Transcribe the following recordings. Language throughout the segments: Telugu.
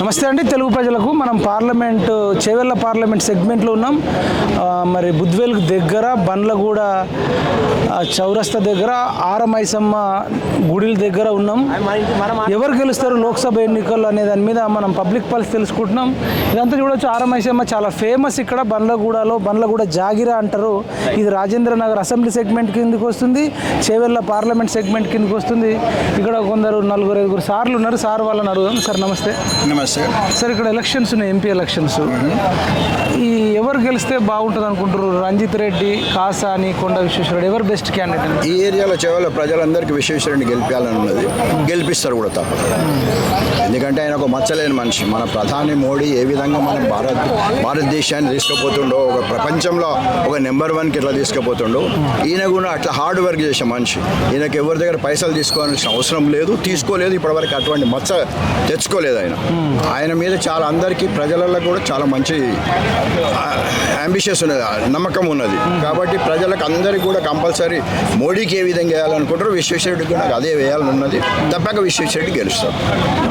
నమస్తే అండి. తెలుగు ప్రజలకు మనం పార్లమెంట్ చేవెళ్ళ పార్లమెంట్ సెగ్మెంట్లో ఉన్నాం. మరి బుద్వేల్ దగ్గర బండ్లగూడ చౌరస్తా దగ్గర ఆరమైసమ్మ గుడిల దగ్గర ఉన్నాం. ఎవరు గెలుస్తారు లోక్సభ ఎన్నికలు అనే దాని మీద మనం పబ్లిక్ పల్స్ తెలుసుకుంటున్నాం. ఇదంతా చూడొచ్చు. ఆరమైసమ్మ చాలా ఫేమస్ ఇక్కడ. బండ్లగూడలో బండ్లగూడ జాగిరా అంటారు. ఇది రాజేంద్ర నగర్ అసెంబ్లీ సెగ్మెంట్ కిందకి వస్తుంది. చేవెళ్ళ పార్లమెంట్ సెగ్మెంట్ కిందకి వస్తుంది. ఇక్కడ కొందరు నలుగురు ఐదుగురు సార్లు ఉన్నారు. సార్ వాళ్ళని అడుగుదాం. సార్ నమస్తే. నమస్తే. సార్. ఇక్కడ ఎలక్షన్స్ ఉన్నాయి ఎంపీ ఎలక్షన్స్. ఈ ఎవరు గెలిస్తే బాగుంటుంది అనుకుంటారు రంజిత్ రెడ్డి కాసాని కొండ విశ్వేశ్వరరెడ్డి ఎవరు బెస్ట్ క్యాండిడేట్ ఈ ఏరియాలో చేవల ప్రజలందరికీ విశ్వేశ్వరుని గెలిపాలని ఉన్నది గెలిపిస్తారు కూడా తప్ప. ఎందుకంటే ఆయన ఒక మచ్చలేని మనిషి. మన ప్రధాని మోడీ ఏ విధంగా మన భారత్ భారతదేశాన్ని తీసుకుపోతుండో ఒక ప్రపంచంలో ఒక నెంబర్ వన్కి ఇట్లా తీసుకుపోతుండో ఈయన కూడా అట్లా హార్డ్ వర్క్ చేసే మనిషి. ఈయనకి ఎవరి దగ్గర పైసలు తీసుకోవాల్సిన అవసరం లేదు తీసుకోలేదు ఇప్పటివరకు అటువంటి మచ్చ తెచ్చుకోలేదు ఆయన. ఆయన మీద చాలా అందరికీ ప్రజలలో కూడా చాలా మంచి అంబిషియస్ ఉన్నది నమ్మకం ఉన్నది. కాబట్టి ప్రజలకు అందరికీ కూడా కంపల్సరీ మోడీకి ఏ విధంగా వేయాలనుకుంటారో విశ్వేశ్వరుడికి కూడా అదే వేయాలని ఉన్నది. తప్పక విశ్వేశ్వరుడు గెలుస్తాం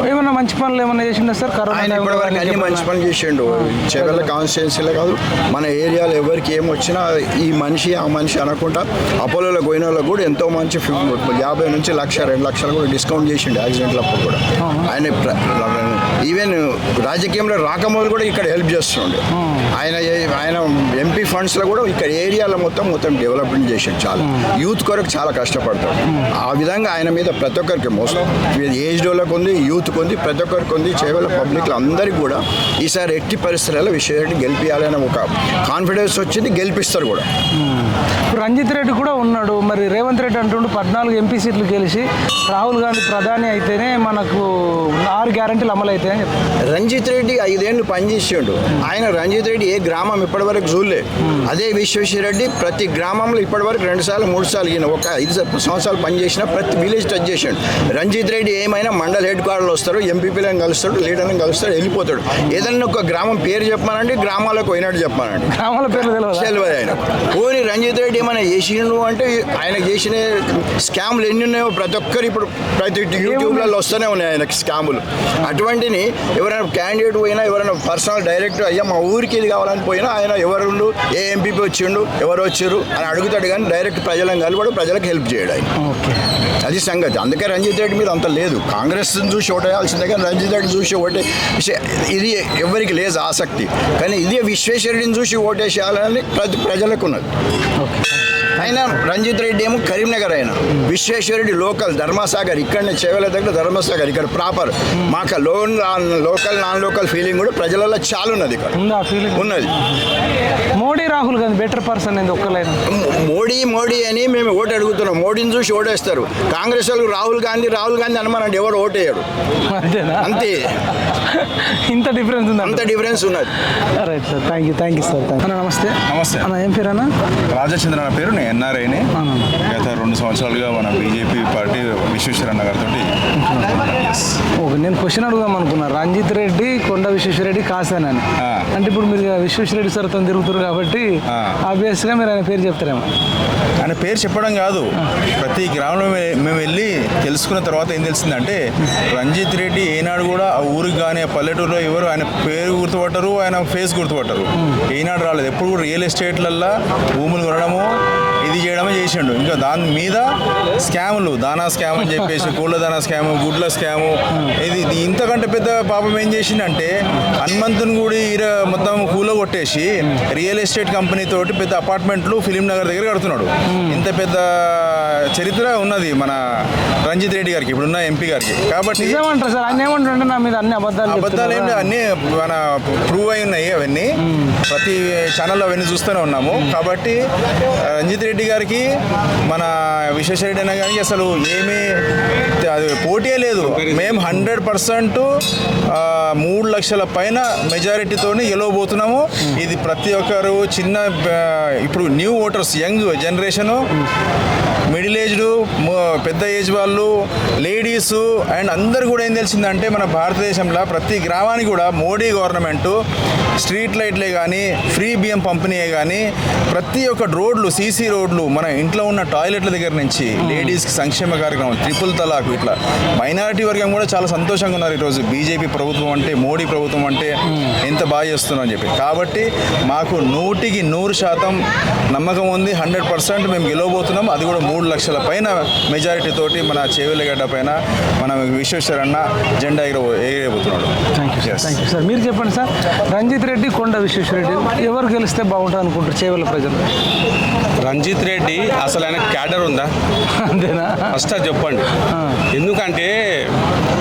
ఏమన్నా మంచి పనులు ఏమన్నా చేసిందా సార్? ఆయన ఇప్పటివరకు అన్ని మంచి పని చేసిండు. చెగల కాన్స్టిట్యున్సీలో కాదు మన ఏరియాలో ఎవరికి ఏం వచ్చినా ఈ మనిషి ఆ మనిషి అనకుండా అపోలోలో పోయిన వాళ్ళకు కూడా ఎంతో మంచి యాభై నుంచి లక్ష రెండు లక్షలు కూడా డిస్కౌంట్ చేసిండు యాక్సిడెంట్లప్పుడు కూడా. ఆయన ఈవెన్ రాజకీయంలో రాకముందు కూడా ఇక్కడ హెల్ప్ చేస్తుండే. ఆయన ఆయన ఎంపీ ఫండ్స్లో కూడా ఇక్కడ ఏరియాలో మొత్తం మొత్తం డెవలప్మెంట్ చేసిండు చాలా. యూత్ కొరకు చాలా కష్టపడతాడు ఆ విధంగా ఆయన మీద ప్రతి ఒక్కరికి మోసం. ఏజ్ వాళ్ళకు ఉంది యూత్కి ఉంది ప్రతి ఒక్కరికి ఉంది చేవల పబ్లిక్ అందరికీ కూడా ఈసారి ఎట్టి పరిస్థితులలో విషయాన్ని గెలిపించాలనే ఒక కాన్ఫిడెన్స్ వచ్చింది గెలిపిస్తారు కూడా. రంజిత్ రెడ్డి కూడా ఉన్నాడు. మరి రేవంత్ రెడ్డి అంటుండు పద్నాలుగు ఎంపీ సీట్లు గెలిచి రాహుల్ గాంధీ ప్రధాని అయితేనే మనకు ఆరు గ్యారంటీలు అమలు అవుతాయని రంజిత్ రెడ్డి ఐదేళ్ళు పనిచేసిండు. ఆయన రంజిత్ రెడ్డి ఏ గ్రామం ఇప్పటివరకు చూడలే. అదే విశ్వేశ్వరరెడ్డి ప్రతి గ్రామంలో ఇప్పటివరకు రెండు సార్లు మూడు సార్లు ఈయన ఒక ఐదు సంవత్సరాలు పనిచేసిన ప్రతి విలేజ్ టచ్ చేసిండు. రంజిత్ రెడ్డి ఏమైనా మండల హెడ్ క్వార్టర్లు వస్తారు ఎంపీపీలను కలుస్తాడు లీడర్ని కలుస్తాడు వెళ్ళిపోతాడు. ఏదైనా ఒక గ్రామం పేరు చెప్పానండి గ్రామాలకు పోయినట్టు చెప్పానండి గ్రామాల పేర్లు తెలియదు? ఆయన. ఓని రంజిత్ రెడ్డి ఏమైనా చేసిండు అంటే ఆయన చేసిన స్కామ్లు ఎన్ని ఉన్నాయో ప్రతి ఒక్కరు ఇప్పుడు ప్రతి యూట్యూబ్లలో వస్తూనే ఉన్నాయి ఆయనకి స్కాములు అటువంటిని ఎవరైనా క్యాండిడేట్ పోయినా ఎవరైనా పర్సనల్ డైరెక్ట్ అయ్యా మా ఊరికి ఇది కావాలని పోయినా ఆయన ఎవరు ఏ ఎంపీపీ వచ్చిండు ఎవరు వచ్చారు అని అడుగుతాడు కానీ డైరెక్ట్ ప్రజలను కలవడు ప్రజలకు హెల్ప్ చేయడు ఆయన. ఓకే. అది సంగతి. అందుకే రంజిత్ రెడ్డి మీద అంత లేదు. కాంగ్రెస్ చూసి ఓటేయాల్సిందే కానీ రంజిత్ రెడ్డి చూసి ఓటే ఇది ఎవరికి లేదు ఆసక్తి. కానీ ఇదే విశ్వేశ్వరుడిని చూసి ఓటేసేయాలని ప్రతి ప్రజలకు ఉన్నది. అయినా రంజిత్ రెడ్డి ఏమో కరీంనగర్ అయినా. విశ్వేశ్వరుడి లోకల్ ధర్మసాగర్ ఇక్కడనే చేవల దగ్గర ధర్మసాగర్ ఇక్కడ ప్రాపర్. మాకు లోన్ లోకల్ నాన్ లోకల్ ఫీలింగ్ కూడా ప్రజలలో చాలా ఉన్నది ఇక్కడ. ఉందా ఫీలింగ్? ఉన్నది. మోడీ రాహుల్ గాంధీ బెటర్ పర్సన్ అనేది ఒక్కలైనా మోడీ మోడీ అని మేము ఓటు అడుగుతున్నాం. మోడీని చూసి ఓటేస్తారు. కాంగ్రెస్ వాళ్ళు రాహుల్ గాంధీ రాహుల్ గాంధీ అనమానండి ఎవరు ఓటేయడు అంతేనా? అంతే. ఇంత డిఫరెన్స్ ఉందా అంత డిఫరెన్స్ ఉన్నది. Right sir thank you thank you sir thank నమస్తే నమస్తే. అన్న ఏం పేరు అన్న? రాజచంద్ర నా పేరు నేను ఎన్ఆర్ఐని. గత రెండు సంవత్సరాలుగా మన బీజేపీ పార్టీ విశ్వేశ్వరన్న గారితో ఓకే నేను క్వశ్చన్ అడుగుదాం అనుకున్నా. రంజిత్ రెడ్డి కొండ విశ్వేశ్వరరెడ్డి కాసానని. అంటే ఇప్పుడు మీరు విశ్వేశ్వరరెడ్డి సార్తో తిరుగుతారు కాబట్టి ఆ. ఆబ్వియస్గా మీరు ఆయన పేరు చెప్తారేమో. ఆయన పేరు చెప్పడం కాదు. ప్రతి గ్రామంలో మేము వెళ్ళి తెలుసుకున్న తర్వాత ఏం తెలిసిందంటే రంజిత్ రెడ్డి ఏనాడు కూడా ఆ ఊరికి కానీ ఆ పల్లెటూరులో ఎవరు ఆయన పేరు గుర్తుపట్టరు ఆయన ఫేస్ గుర్తుపట్టరు. ఏనాడు రాలేదు. ఎప్పుడు కూడా రియల్ ఎస్టేట్లల్లో భూములు కొనడము ఇది చేయడమే చేసిండు. ఇంకా దాని మీద స్కాములు దానా స్కామ్ అని చెప్పేసి కోళ్ళ దానా స్కామ్ గుడ్ల స్కాము. ఇది ఇంతకంటే పెద్ద పాపం ఏం చేసిండంటే హనుమంతుని గుడి మొత్తం కూల కొట్టేసి రియల్ ఎస్టేట్ కంపెనీ తోటి పెద్ద అపార్ట్మెంట్లు ఫిలిం నగర్ దగ్గర కడుతున్నాడు. ఇంత పెద్ద చరిత్ర ఉన్నది మన రంజిత్ రెడ్డి గారికి ఇప్పుడున్న ఎంపీ గారికి. కాబట్టి నిజమంటారు సార్ ఆయన నా మీద అన్ని అబద్ధాలు అబద్ధాలు ఏం చెప్తున్నారు. లేవు. అన్నీ మన ప్రూవ్ అయి ఉన్నాయి అవన్నీ. ప్రతి ఛానల్లో అవన్నీ చూస్తూనే ఉన్నాము. కాబట్టి రంజిత్ రెడ్డి గారికి మన విశ్వేశ్వరరెడ్డి అన్న గారికి అసలు ఏమీ అది పోటీ లేదు. మేము హండ్రెడ్ పర్సెంట్ మూడు లక్షల పైన మెజారిటీతో గెలవబోతున్నాము. ఇది ప్రతి ఒక్కరు చిన్న ఇప్పుడు new voters young generation middle aged పెద్ద ఏజ్ వాళ్ళు లేడీస్ అండ్ అందరు కూడా ఏం తెలిసిందంటే మన భారతదేశంలో ప్రతి గ్రామానికి కూడా మోడీ గవర్నమెంట్ స్ట్రీట్ లైట్లే కానీ ఫ్రీ బియ్యం పంపిణీ కానీ ప్రతి ఒక్క రోడ్లు సీసీ రోడ్లు మన ఇంట్లో ఉన్న టాయిలెట్ల దగ్గర నుంచి లేడీస్కి సంక్షేమ కార్యక్రమం ట్రిపుల్ తలాక్ ఇట్లా. మైనారిటీ వర్గం కూడా చాలా సంతోషంగా ఉన్నారు ఈరోజు. బీజేపీ ప్రభుత్వం అంటే మోడీ ప్రభుత్వం అంటే ఎంత బాగా చేస్తున్నాం అని చెప్పి. కాబట్టి మాకు నూటికి నూరు శాతం నమ్మకం ఉంది. హండ్రెడ్ పర్సెంట్ మేము గెలవబోతున్నాం. అది కూడా మూడు లక్షల పైన మెజారిటీ తోటి మన చేవెళ్ళగడ్డ పైన మన విశ్వేశ్వరన్న జెండా ఎగర థ్యాంక్ యూ యూ సార్ మీరు చెప్పండి సార్ రంజిత్ రెడ్డి కొండ విశ్వేశ్వర రెడ్డి ఎవరు గెలిస్తే బాగుంటుంది అనుకుంటారు చేవల ప్రజలు? రంజిత్ రెడ్డి అసలు ఆయన క్యాడర్ ఉందా? అంతేనా? ఫస్ట్ అది చెప్పండి. ఎందుకంటే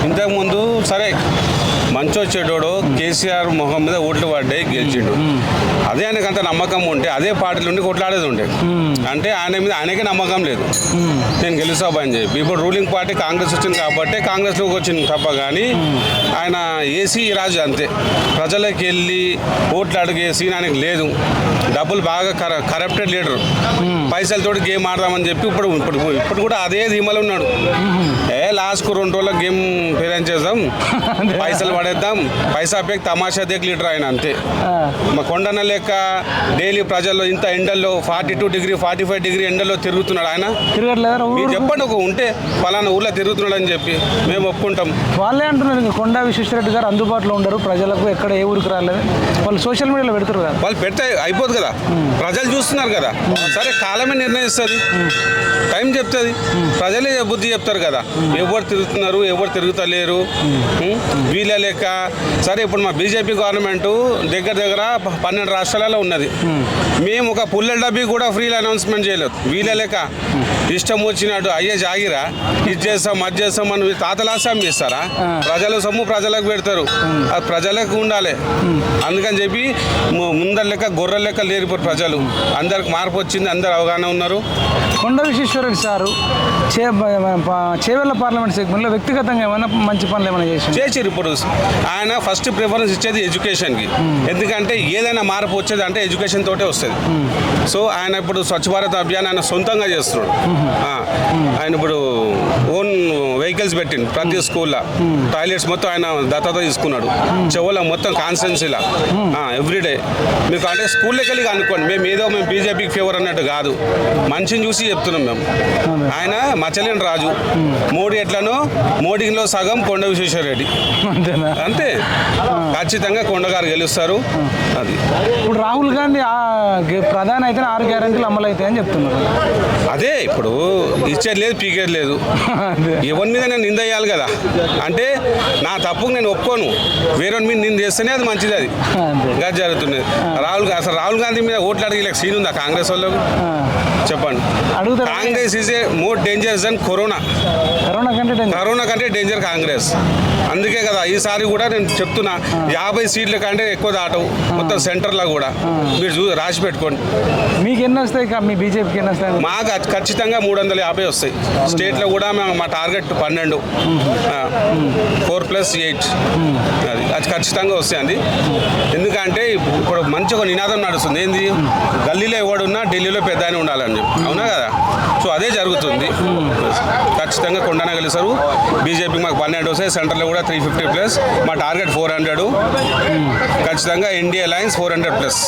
ఇంతకుముందు సరే మంచో చెడోడో కేసీఆర్ మొహం మీద ఓట్లు పడ్డాయి గెలిచిండు. అదే ఆయనకు అంత నమ్మకం ఉంటే అదే పార్టీలో ఉండి కొట్లాడేది ఉండే. అంటే ఆయన మీద ఆయనకే నమ్మకం లేదు. నేను గెలుస్తాబా అని చెప్పి. ఇప్పుడు రూలింగ్ పార్టీ కాంగ్రెస్ వచ్చింది కాబట్టి కాంగ్రెస్లోకి వచ్చింది తప్ప కానీ ఆయన ఏసీ రాజు అంతే. ప్రజలకు వెళ్ళి ఓట్లు అడిగే సీన్ ఆయనకు లేదు. డబ్బులు బాగా కర కరప్టెడ్ లీడర్ పైసలతోటి గేమ్ ఆడదామని చెప్పి ఇప్పుడు ఇప్పుడు ఇప్పుడు కూడా అదే ధీమలో ఉన్నాడు. ఏ లాస్ట్కు రెండు రోజులకు గేమ్ ఫిరాన్ చేద్దాం. పైసలు పడేద్దాం పైసా పేక్ తమాషా దేక్ లీడర్ ఆయన అంతే. మా కొండన లెక్క డైలీ ప్రజల్లో ఇంత ఎండల్లో forty two degree forty five degree ఎండల్లో తిరుగుతున్నాడు ఆయన. తిరగట్లేదా మీరు చెప్పండి ఒక ఉంటే ఫలానా ఊర్లో తిరుగుతున్నాడు అని చెప్పి మేము ఒప్పుకుంటాం. వాళ్ళే అంటున్నారు ఇంకా కొండా విశ్వేశ్వర రెడ్డి గారు అందుబాటులో ఉండరు ప్రజలకు ఎక్కడ ఏ ఊరికి రాలేదు వాళ్ళు సోషల్ మీడియాలో పెడతారు కదా. వాళ్ళు పెడితే అయిపోదు కదా. ప్రజలు చూస్తున్నారు కదా. సరే కాలమే నిర్ణయిస్తుంది. టైం చెప్తుంది. ప్రజలే బుద్ధి చెప్తారు కదా. ఎవరు తిరుగుతున్నారు ఎవరు తిరుగుతలేరు? వీళ్ళ లెక్క సరే ఇప్పుడు మా బీజేపీ గవర్నమెంట్ దగ్గర దగ్గర పన్నెండు రాష్ట్రాలలో ఉన్నది. మేము ఒక పుల్లెల డబ్బీ కూడా ఫ్రీ అనౌన్స్మెంట్ చేయలేదు. వీళ్ళ లెక్క. ఇష్టం వచ్చినట్టు అయ్యే జాగిరా. ఇది చేస్తాం అది చేస్తాం మనం తాతలాసం చేస్తారా? ప్రజల సొమ్ము ప్రజలకు పెడతారు. అది ప్రజలకు ఉండాలి. అందుకని చెప్పి ముందర లెక్క గొర్రెల లెక్క లేరు ప్రజలు. అందరికి మార్పు వచ్చింది అందరు అవగాహన ఉన్నారు. కొండ విశ్వేశ్వర రెడ్డి సారు చే చేవెళ్ళ పార్లమెంట్ సెగ్మెంట్లో వ్యక్తిగతంగా ఏమైనా మంచి పనులు ఏమైనా చేసి చేసిరు ఇప్పుడు. ఆయన ఫస్ట్ ప్రిఫరెన్స్ ఇచ్చేది ఎడ్యుకేషన్కి. ఎందుకంటే ఏదైనా మార్పు వచ్చేది అంటే ఎడ్యుకేషన్ తోటే వస్తుంది. సో ఆయన ఇప్పుడు స్వచ్ఛ భారత్ అభియాన్ ఆయన సొంతంగా చేస్తున్నాడు. ఆయన ఇప్పుడు ఓన్ వెహికల్స్ పెట్టిండు ప్రతి స్కూల్లో. టాయిలెట్స్ మొత్తం ఆయన దత్తత తీసుకున్నాడు. చెవుల మొత్తం కాన్స్టెన్సీలా. ఎవ్రీడే. మీకు అంటే స్కూల్లోకి వెళ్ళి అనుకోండి మేము ఏదో మేము బీజేపీకి ఫేవర్ అన్నట్టు కాదు. మనిషిని చూసి చెప్తున్నాం మేము. ఆయన మచ్చలేని రాజు. మోడీ ఎట్లనో? మోడీలో సగం కొండ విశ్వేశ్వర రెడ్డి అంతేనా? అంతే. ఖచ్చితంగా కొండగారు గెలుస్తారు. అది. ఇప్పుడు రాహుల్ గాంధీ ప్రధాని అయితే ఆరు గ్యారంటీలు అమలు అవుతాయని చెప్తున్నారు. అదే ఇప్పుడు ఇచ్చేది లేదు పీకేది లేదు. ఎవరి మీద నేను నింద వేయాలి కదా. అంటే నా తప్పుకు నేను ఒప్పుకోను. వేరే మీద నింద చేస్తేనే అది మంచిది అది. ఇంకా జరుగుతున్నది రాహుల్ అసలు రాహుల్ గాంధీ మీద ఓట్లు అడిగే సీన్ ఉందా కాంగ్రెస్ వాళ్ళకు? చెప్పండి. Congress is a more dangerous than corona. Corona కంటే danger. కరోనా కంటే డేంజర్ కాంగ్రెస్. అందుకే కదా ఈసారి కూడా నేను చెప్తున్నా యాభై సీట్ల కంటే ఎక్కువ దాటవు మొత్తం సెంటర్లో కూడా. మీరు చూ రాసి పెట్టుకోండి. మీకు ఎన్ని వస్తాయి మీ బీజేపీకి ఎన్ని వస్తాయి? మాకు ఖచ్చితంగా మూడు వందల యాభై వస్తాయి. స్టేట్లో కూడా మా- మా టార్గెట్ పన్నెండు. Four plus eight. అది అది ఖచ్చితంగా వస్తాయండి ఎందుకంటే ఇప్పుడు మంచి ఒక నినాదం నడుస్తుంది. ఏంది? గల్లీలో ఎవడున్నా ఢిల్లీలో పెద్ద ఉండాలని చెప్పి. అవునా కదా సో అదే జరుగుతుంది. ఖచ్చితంగా కొండన గెలుస్తారు. బీజేపీ మాకు పన్నెండు వస్తాయి సెంటర్లో కూడా త్రీ ఫిఫ్టీ ప్లస్ మా టార్గెట్ ఫోర్ హండ్రెడ్ ఖచ్చితంగా India lines four hundred plus